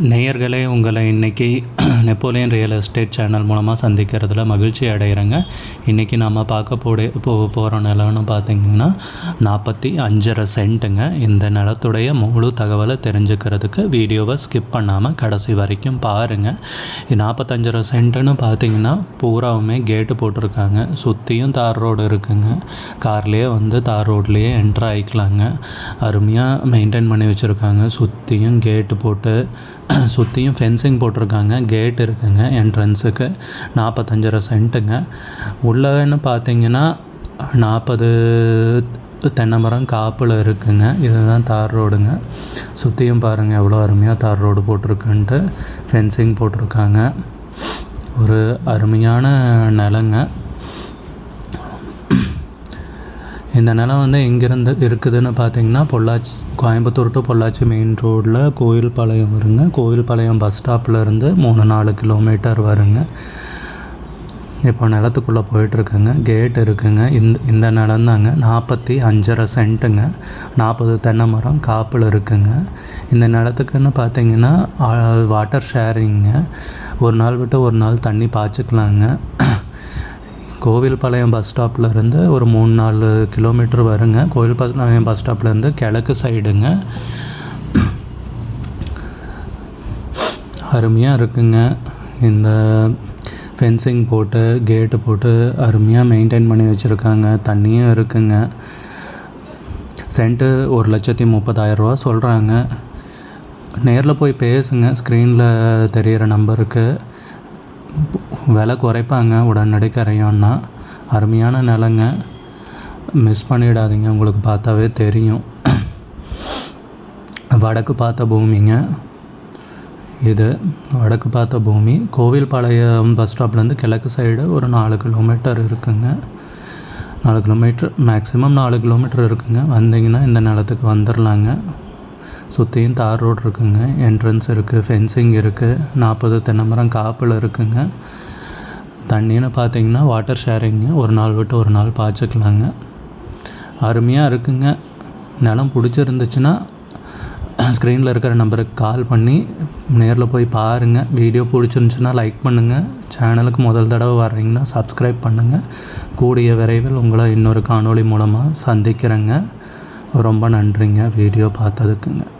நேயர்களே உங்களை இன்றைக்கி நெப்போலியன் ரியல் எஸ்டேட் சேனல் மூலமாக சந்திக்கிறதுல மகிழ்ச்சி அடைகிறேங்க. இன்றைக்கி நம்ம பார்க்க போட போ போகிற நிலம்னு பார்த்திங்கன்னா நாற்பத்தி அஞ்சரை சென்ட்டுங்க. இந்த நிலத்துடைய முழு தகவலை தெரிஞ்சுக்கிறதுக்கு வீடியோவை ஸ்கிப் பண்ணாமல் கடைசி வரைக்கும் பாருங்கள் நாற்பத்தஞ்சரை சென்ட்டுன்னு பார்த்தீங்கன்னா பூராவுமே கேட்டு போட்டிருக்காங்க. சுற்றியும் தார் ரோடு இருக்குங்க. கார்லேயே வந்து தார் ரோட்லேயே என்ட்ரு ஆகிக்கலாங்க அருமையாக மெயின்டைன் பண்ணி வச்சுருக்காங்க. சுற்றியும் கேட்டு போட்டு சுற்றியும் ஃபென்சிங் போட்டிருக்காங்க கேட் இருக்குங்க என்ட்ரன்ஸுக்கு நாற்பத்தஞ்சரை சென்ட்டுங்க உள்ளேன்னு பார்த்தீங்கன்னா நாற்பது தென்னை மரம் காப்பில் இருக்குங்க. இதுதான் தார் ரோடுங்க. சுற்றியும் பாருங்கள் எவ்வளோ அருமையாக தார் ரோடு போட்டிருக்குன்ட்டு ஃபென்சிங் போட்டிருக்காங்க. ஒரு அருமையான நிலங்க. இந்த நிலம் வந்து எங்கேருந்து இருக்குதுன்னு பார்த்தீங்கன்னா பொள்ளாச்சி கோயம்புத்தூர் டு பொள்ளாச்சி மெயின் ரோடில் கோயில்பாளையம் வருங்க. கோயில்பாளையம் பஸ் ஸ்டாப்லேருந்து மூணு நாலு கிலோமீட்டர் வருங்க. இப்போ நிலத்துக்குள்ளே போயிட்டுருக்குங்க. கேட் இருக்குங்க. இந்த இந்த நிலம் தாங்க. நாற்பத்தி அஞ்சரை சென்ட்டுங்க நாற்பது தென்னை மரம் காப்பில் இருக்குங்க. இந்த நிலத்துக்குன்னு பார்த்தீங்கன்னா வாட்டர் ஷேரிங்க ஒரு நாள் விட்டு ஒரு நாள் தண்ணி பாய்ச்சிக்கலாங்க. கோவில்பாளையம் பஸ் ஸ்டாப்லேருந்து ஒரு மூணு நாலு கிலோமீட்டர் வருங்க. கோவில்பாளையம் பஸ் ஸ்டாப்லேருந்து கிழக்கு சைடுங்க அருமையாக இருக்குங்க. இந்த ஃபென்சிங் போட்டு கேட்டு போட்டு அருமையாக மெயின்டைன் பண்ணி வச்சுருக்காங்க. தண்ணியும் இருக்குங்க. சென்ட்டு ஒரு லட்சத்தி முப்பதாயிரரூவா சொல்கிறாங்க நேரில் போய் பேசுங்க. ஸ்க்ரீனில் தெரிகிற நம்பருக்கு விலை குறைப்பாங்க உடனடி கரையோன்னா அருமையான நிலங்க. மிஸ் பண்ணிடாதீங்க உங்களுக்கு பார்த்தாவே தெரியும். வடக்கு பார்த்த பூமிங்க. இது வடக்கு பார்த்த பூமி. கோவில்பாளையம் பஸ் ஸ்டாப்லேருந்து கிழக்கு சைடு ஒரு நாலு கிலோமீட்டர் இருக்குங்க. நாலு கிலோமீட்டர் மேக்ஸிமம் நாலு கிலோமீட்டர் இருக்குங்க. வந்தீங்கன்னா இந்த நிலத்துக்கு வந்துடலாங்க சுற்றியும் தார் ரோடு இருக்குங்க. என்ட்ரன்ஸ் இருக்குது ஃபென்சிங் இருக்குது நாற்பது தென்னமரம் காப்பில் இருக்குங்க. தண்ணின்னு பார்த்தீங்கன்னா வாட்டர் ஷேரிங்கு ஒரு நாள் விட்டு ஒரு நாள் பாய்ச்சிக்கலாங்க. அருமையாக இருக்குங்க. நிலம் பிடிச்சிருந்துச்சுன்னா ஸ்க்ரீனில் இருக்கிற நம்பருக்கு கால் பண்ணி நேரில் போய் பாருங்கள் வீடியோ பிடிச்சிருந்துச்சுன்னா லைக் பண்ணுங்கள் சேனலுக்கு முதல் தடவை வர்றீங்கன்னா சப்ஸ்கிரைப் பண்ணுங்கள் கூடிய விரைவில் உங்களை இன்னொரு காணொளி மூலமாக சந்திக்கிறேங்க. ரொம்ப நன்றிங்க. வீடியோ பார்த்ததுக்குங்க.